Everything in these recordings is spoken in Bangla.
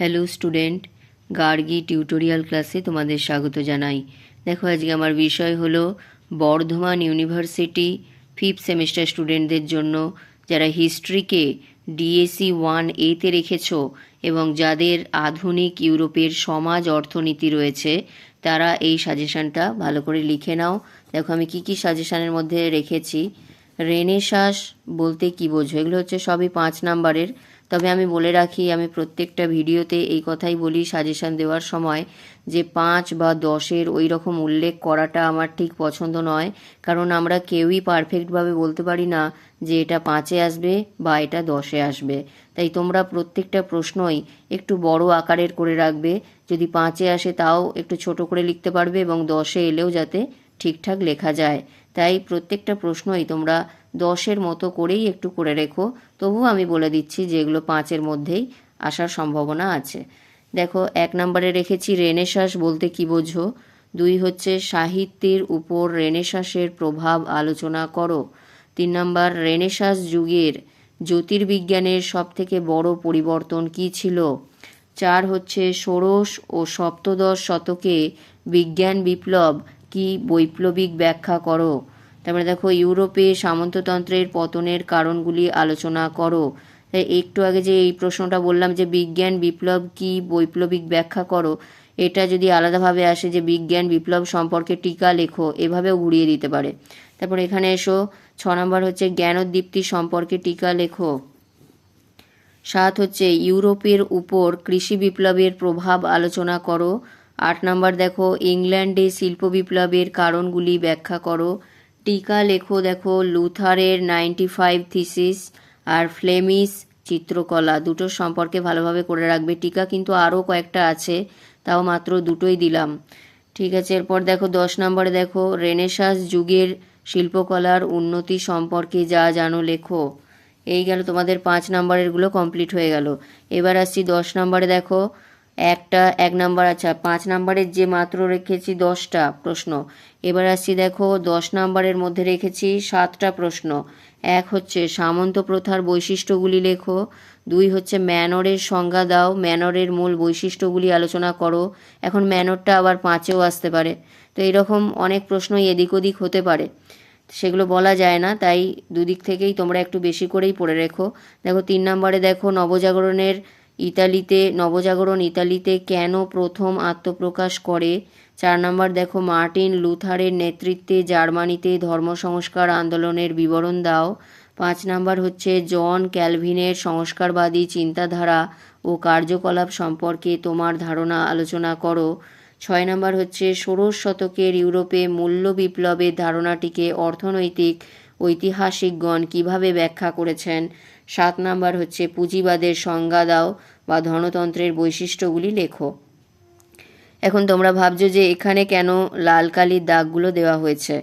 হ্যালো স্টুডেন্ট গার্গি টিউটোরিয়াল ক্লাসে তোমাদের স্বাগত জানাই। দেখো, আজকে আমার বিষয় হলো বর্ধমান ইউনিভার্সিটি ফিফথ সেমিস্টার স্টুডেন্টদের জন্য, যারা হিস্ট্রিকে ডিএসি ওয়ান এতে রেখেছো এবং যাদের আধুনিক ইউরোপের সমাজ অর্থনীতি রয়েছে, তারা এই সাজেশনটা ভালো করে লিখে নাও। দেখো, আমি কি কি সাজেশনের মধ্যে রেখেছি। রেনেসাস বলতে কি বোঝো? এগুলো হচ্ছে সবই পাঁচ নাম্বারের। তবে আমি বলে রাখি, আমি প্রত্যেকটা ভিডিওতে এই কথাই বলি সাজেশান দেওয়ার সময় যে পাঁচ বা দশের ওই রকম উল্লেখ করাটা আমার ঠিক পছন্দ নয়। কারণ আমরা কেউই পারফেক্টভাবে বলতে পারি না যে এটা পাঁচে আসবে বা এটা দশে আসবে। তাই তোমরা প্রত্যেকটা প্রশ্নই একটু বড় আকারের করে রাখবে। যদি পাঁচে আসে তাও একটু ছোট করে লিখতে পারবে এবং দশে এলেও যাতে ঠিকঠাক লেখা যায়। তাই প্রত্যেকটা প্রশ্নই তোমরা দশের মতো করেই একটু করে রেখো। তবুও আমি বলে দিচ্ছি যে এগুলো পাঁচের মধ্যেই আসার সম্ভাবনা আছে। দেখো, এক নম্বরে রেখেছি রেনেসাস বলতে কি বোঝো? দুই হচ্ছে সাহিত্যের উপর রেনেসাসের প্রভাব আলোচনা করো। তিন নম্বর, রেনেসাস যুগের জ্যোতির্বিজ্ঞানের সবথেকে বড় পরিবর্তন কি ছিল? চার হচ্ছে ষোড়শ ও সপ্তদশ শতকে বিজ্ঞান বিপ্লব কি বৈপ্লবিক ব্যাখ্যা করো? তারপরে দেখো, ইউরোপে সামন্ততন্ত্রের পতনের কারণগুলি আলোচনা করো। তাই একটু আগে যে এই প্রশ্নটা বললাম যে বিজ্ঞান বিপ্লব কি বৈপ্লবিক ব্যাখ্যা করো, এটা যদি আলাদাভাবে আসে যে বিজ্ঞান বিপ্লব সম্পর্কে টিকা লেখো, এভাবেও ঘুরিয়ে দিতে পারে। তারপর এখানে এসো, ছ নম্বর হচ্ছে জ্ঞানোদ্দীপ্তি সম্পর্কে টিকা লেখো। সাত হচ্ছে ইউরোপের উপর কৃষি বিপ্লবের প্রভাব আলোচনা করো। আট নম্বর দেখো, ইংল্যান্ডে শিল্প বিপ্লবের কারণগুলি ব্যাখ্যা করো। টিকা লেখো দেখো, লুথারের নাইনটি ফাইভ থিসিস আর ফ্লেমিস চিত্রকলা, দুটো সম্পর্কে ভালোভাবে করে রাখবে। টিকা কিন্তু আরও কয়েকটা আছে, তাও মাত্র দুটোই দিলাম। ঠিক আছে, এরপর দেখো, দশ নম্বরে দেখো, রেনেসাস যুগের শিল্পকলার উন্নতি সম্পর্কে যা জানো লেখো। এই গেল তোমাদের পাঁচ নম্বরেরগুলো কমপ্লিট হয়ে গেল। এবার আসছি দশ নম্বরে দেখো একটা, এক নাম্বার আচ্ছা পাঁচ নাম্বারের যে মাত্র রেখেছি দশটা প্রশ্ন। এবার আসছি দেখো, দশ নাম্বারের মধ্যে রেখেছি সাতটা প্রশ্ন। এক হচ্ছে সামন্ত প্রথার বৈশিষ্ট্যগুলি লেখো। দুই হচ্ছে ম্যানরের সংজ্ঞা দাও। ম্যানরের মূল বৈশিষ্ট্যগুলি আলোচনা করো। এখন ম্যানরটা আবার পাঁচেও আসতে পারে। তো এরকম অনেক প্রশ্নই এদিক ওদিক হতে পারে। সেগুলো বলা যায় না, তাই দুদিক থেকেই তোমরা একটু বেশি করেই পড়ে রেখো। দেখো, তিন নম্বরে দেখো, নবজাগরণের ইতালিতে, নবজাগরণ ইতালিতে কেন প্রথম আত্মপ্রকাশ করে? চার নম্বর, দেখো, মার্টিন লুথারের নেতৃত্বে জার্মানিতে ধর্ম সংস্কার আন্দোলনের বিবরণ দাও। পাঁচ নাম্বার হচ্ছে, জন ক্যালভিনের সংস্কারবাদী চিন্তাধারা ও কার্যকলাপ সম্পর্কে তোমার ধারণা আলোচনা করো। ছয় নম্বর হচ্ছে, ষোড়শ শতকের ইউরোপে মূল্য বিপ্লবের ধারণাটিকে অর্থনৈতিক, ঐতিহাসিকগণ কীভাবে ব্যাখ্যা করেছেন? সাত নাম্বার হচ্ছে, পুঁজিবাদের সংজ্ঞা দাও বা ধনতন্ত্রের বৈশিষ্ট্যগুলি লেখো। এখন তোমরা ভাবছ যে এখানে কেন লাল কালির দাগগুলো দেওয়া হয়েছে?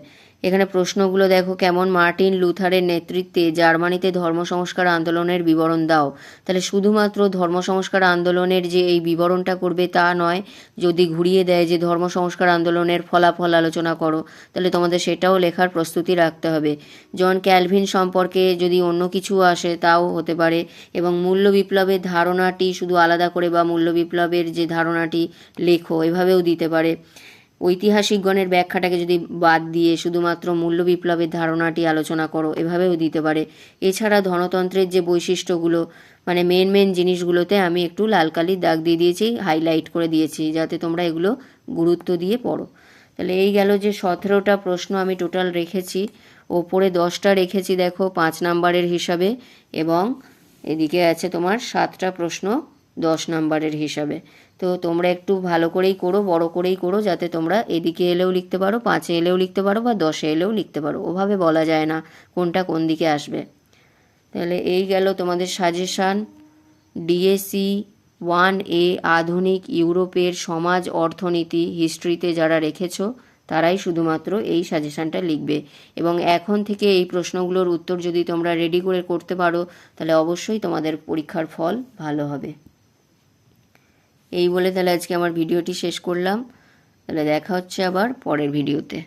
এখানে প্রশ্নগুলো দেখো, কেমন মার্টিন লুথারের নেতৃত্বে জার্মানিতে ধর্ম সংস্কার আন্দোলনের বিবরণ দাও? তাহলে শুধুমাত্র ধর্ম সংস্কার আন্দোলনের যে এই বিবরণটা করবে তা নয়, যদি ঘুরিয়ে দেয় যে ধর্ম সংস্কার আন্দোলনের ফলাফল আলোচনা করো, তাহলে তোমাদের সেটাও লেখার প্রস্তুতি রাখতে হবে। জন ক্যালভিন সম্পর্কে যদি অন্য কিছু আসে, তাও হতে পারে। এবং মূল্য বিপ্লবের ধারণাটি শুধু আলাদা করে বা মূল্য বিপ্লবের যে ধারণাটি লেখো, এভাবেও দিতে পারে। ঐতিহাসিকগণের ব্যাখ্যাটাকে যদি বাদ দিয়ে শুধুমাত্র মূল্য বিপ্লবের ধারণাটি আলোচনা করো, এভাবেও দিতে পারে। এছাড়া ধনতন্ত্রের যে বৈশিষ্ট্যগুলো মানে মেন মেন জিনিসগুলোতে আমি একটু লাল কালির দাগ দিয়ে দিয়েছি হাইলাইট করে দিয়েছি, যাতে তোমরা এগুলো গুরুত্ব দিয়ে পড়ো। তাহলে এই গেল যে সতেরোটা প্রশ্ন আমি টোটাল রেখেছি। ওপরে দশটা রেখেছি দেখো, পাঁচ নাম্বারের হিসাবে এবং এদিকে আছে তোমার সাতটা প্রশ্ন। দশ নাম্বারের হিসাবে। তো তোমরা একটু ভালো করেই করো, বড় করেই করো, যাতে তোমরা এদিকে এলেও লিখতে পারো, পাঁচে এলেও লিখতে পারো বা দশে এলেও লিখতে পারো। ওভাবে বলা যায় না কোনটা কোন দিকে আসবে। তাহলে এই গেল তোমাদের সাজেশান ডিএসি ওয়ান এ আধুনিক ইউরোপের সমাজ, অর্থনীতি হিস্ট্রিতে যারা রেখেছো, তারাই শুধুমাত্র এই সাজেশানটা লিখবে। এবং এখন থেকে এই প্রশ্নগুলোর উত্তর যদি তোমরা রেডি করে করতে পারো, তাহলে অবশ্যই তোমাদের পরীক্ষার ফল ভালো হবে। এই বলে তাহলে আজকে আমার ভিডিওটি শেষ করলাম। তাহলে দেখা হচ্ছে আবার পরের ভিডিওতে।